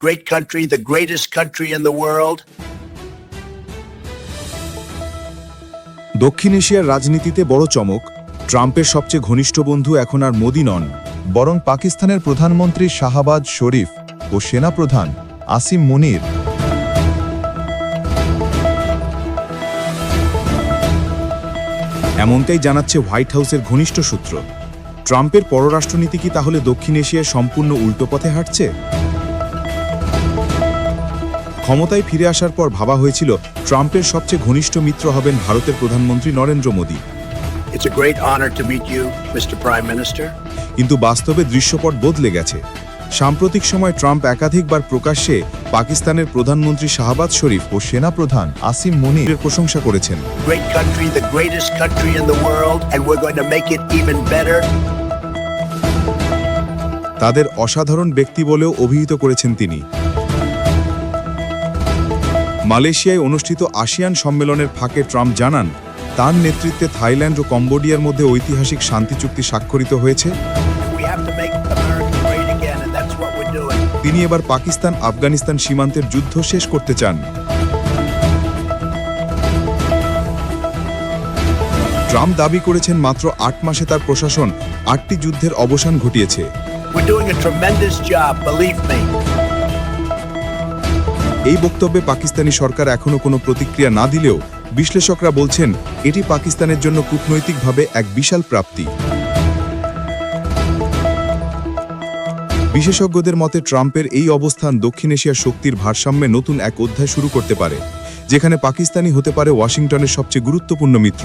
great country, the greatest country in the world. দক্ষিণ এশিয়ার রাজনীতিতে বড় চমক ট্রাম্পের সবচেয়ে ঘনিষ্ঠ বন্ধু এখন আর মোদি নন বরং পাকিস্তানের প্রধানমন্ত্রী শাহাবাজ শরীফ ও সেনাপ্রধান আসিম মনির। এমনটাই জানাচ্ছে হোয়াইট হাউসের ঘনিষ্ঠ সূত্র। ট্রাম্পের পররাষ্ট্রনীতি কি তাহলে দক্ষিণ এশিয়ায় সম্পূর্ণ উল্টো পথে হাঁটছে? ক্ষমতায় ফিরে আসার পর ভাবা হয়েছিল ট্রাম্পের সবচেয়ে ঘনিষ্ঠ মিত্র হবেন ভারতের প্রধানমন্ত্রী Narendra Modi It's a great honor to meet you, Mr. Prime Minister. কিন্তু বাস্তবে দৃশ্যপট বদলে গেছে সাম্প্রতিক সময় ট্রাম্প একাধিকবার প্রকাশ্যে পাকিস্তানের প্রধানমন্ত্রী শাহবাজ শরীফ ও সেনাপ্রধান আসিম মুনির প্রশংসা করেছেন তাদের অসাধারণ ব্যক্তি বলেও অভিহিত করেছেন তিনি মালয়েশিয়ায় অনুষ্ঠিত আসিয়ান সম্মেলনের ফাঁকে ট্রাম্প জানান তার নেতৃত্বে থাইল্যান্ড ও কম্বোডিয়ার মধ্যে ঐতিহাসিক শান্তি চুক্তি স্বাক্ষরিত হয়েছে. তিনি এবার পাকিস্তান আফগানিস্তান সীমান্তের যুদ্ধ শেষ করতে চান ট্রাম্প দাবি করেছেন মাত্র আট মাসে তার প্রশাসন আটটি যুদ্ধের অবসান ঘটিয়েছে We're doing a tremendous job, believe me. এই বক্তব্যে পাকিস্তানি সরকার এখনও কোনো প্রতিক্রিয়া না দিলেও বিশ্লেষকরা বলছেন, এটি পাকিস্তানের জন্য কূটনৈতিকভাবে এক বিশাল প্রাপ্তি। বিশেষজ্ঞদের মতে, ট্রাম্পের এই অবস্থান দক্ষিণ এশিয়ার শক্তির ভারসাম্যে নতুন এক অধ্যায় শুরু করতে পারে, যেখানে পাকিস্তানি হতে পারে ওয়াশিংটনের সবচেয়ে গুরুত্বপূর্ণ মিত্র।